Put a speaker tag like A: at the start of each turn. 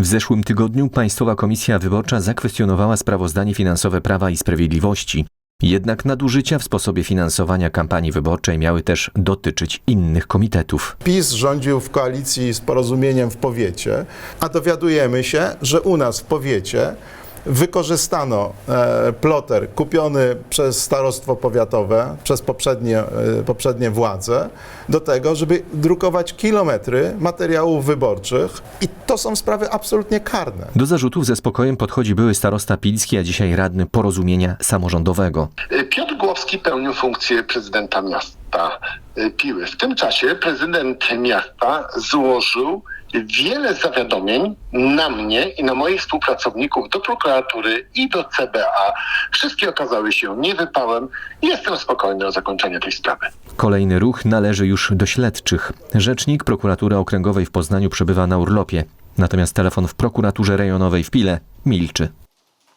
A: W zeszłym tygodniu Państwowa Komisja Wyborcza zakwestionowała sprawozdanie finansowe Prawa i Sprawiedliwości. Jednak nadużycia w sposobie finansowania kampanii wyborczej miały też dotyczyć innych komitetów.
B: PiS rządził w koalicji z porozumieniem w powiecie, a dowiadujemy się, że u nas w powiecie wykorzystano e, ploter kupiony przez starostwo powiatowe, przez poprzednie, e, poprzednie władze, do tego, żeby drukować kilometry materiałów wyborczych i to są sprawy absolutnie karne.
A: Do zarzutów ze spokojem podchodzi były starosta Pilski, a dzisiaj radny porozumienia samorządowego.
C: Piotr Głowski pełnił funkcję prezydenta miasta y, Piły. W tym czasie prezydent miasta złożył wiele zawiadomień na mnie i na moich współpracowników do prokuratury i do CBA. Wszystkie okazały się niewypałem jestem spokojny o zakończenie tej sprawy.
A: Kolejny ruch należy już do śledczych. Rzecznik prokuratury okręgowej w Poznaniu przebywa na urlopie, natomiast telefon w prokuraturze rejonowej w Pile milczy.